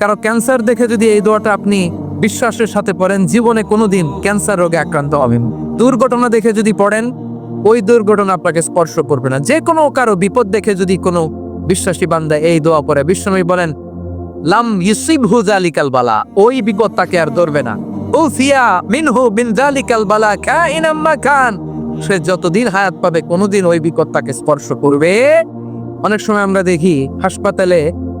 কারও ক্যান্সার দেখে যদি এই দোয়াটা আপনি বিশ্বাসের সাথে পড়েন, জীবনে কোনোদিন ক্যান্সার রোগে আক্রান্ত হবেন দুর্ঘটনা দেখে যদি পড়েন, ওই দুর্ঘটনা আপনাকে স্পর্শ করবে না। যে কোনো কারও বিপদ দেখে যদি কোনো বিশ্বাসী বান্দা এই দোয়া পড়ে, বিশ্বনবী বলেন, লাম ইউসিবহু জালিকাল বালা ওই বিপদ তাকে আর ধরবে না। ও ফিয়া মিনহু বিন জালিকাল বালা কাইনাম মাকান সে যতদিন হায়াত পাবে, কোনোদিন ওই বিপদ তাকে স্পর্শ করবে। অনেক সময় আমরা দেখি, হাসপাতালে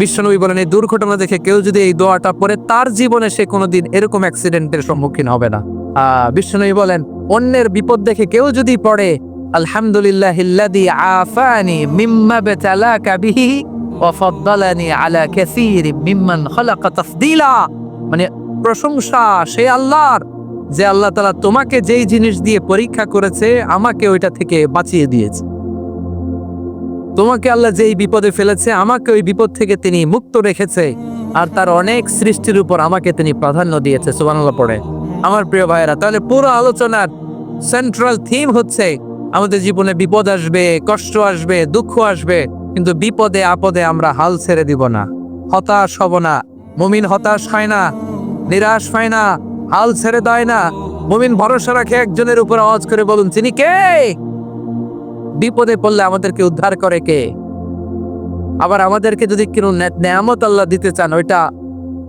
বিশ্বনবী বলেন, এই দুর্ঘটনা দেখে কেউ যদি এই দোয়াটা তার জীবনে সে কোনোদিন এরকম অ্যাক্সিডেন্টের সম্মুখীন হবে না। বিশ্বনবী বলেন, অন্যের বিপদ দেখে কেউ যদি পড়ে আলহামদুলিল্লাহ আফানি মিম্মা বাতালাকা বিহি ওয়া আলা মিম্মান তাফদীলা। মানে প্রশংসা সে আল্লাহর যে আল্লাহ তাআলা তোমাকে যেই জিনিস দিয়ে পরীক্ষা করেছে, আমাকে ওইটা থেকে বাঁচিয়ে দিয়েছে। তোমাকে আল্লাহ যেই বিপদে ফেলেছে, আমাকে ওই বিপদ থেকে তিনি মুক্ত রেখেছে। আর তার অনেক সৃষ্টির উপর আমাকে তিনি প্রাধান্য দিয়েছে, সুবহানাল্লাহ পড়ে। আমার প্রিয় ভাইয়েরা, তাহলে পুরো আলোচনার সেন্ট্রাল থিম হচ্ছে, আমাদের জীবনে বিপদ আসবে, কষ্ট আসবে, দুঃখ আসবে, কিন্তু বিপদে, আপদে আমরা হাল ছেড়ে দিব না। হতাশ হব না। মুমিন হতাশ হয় না, নিরাশ হয় না, হাল ছেড়ে দেয় না। মুমিন ভরসা রাখে একজনের উপর আওয়াজ করে বলুন তিনি কে? বিপদে পড়লে আমাদেরকে উদ্ধার করে কে? আবার আমাদেরকে যদি কোনো নেয়ামত আল্লাহ দিতে চান, ওইটা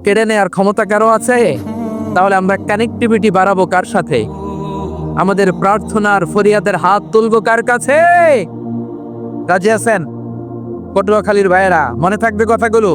কেড়ে নেওয়ার ক্ষমতা কারও আছে? তাহলে আমরা কানেকটিভিটি বাড়াবো কার সাথে? আমাদের প্রার্থনার ফরিয়াদের হাত তুলবো কার কাছে? রাজি আছেন? পটুয়াখালীর ভাইয়েরা, মনে থাকবে কথাগুলো?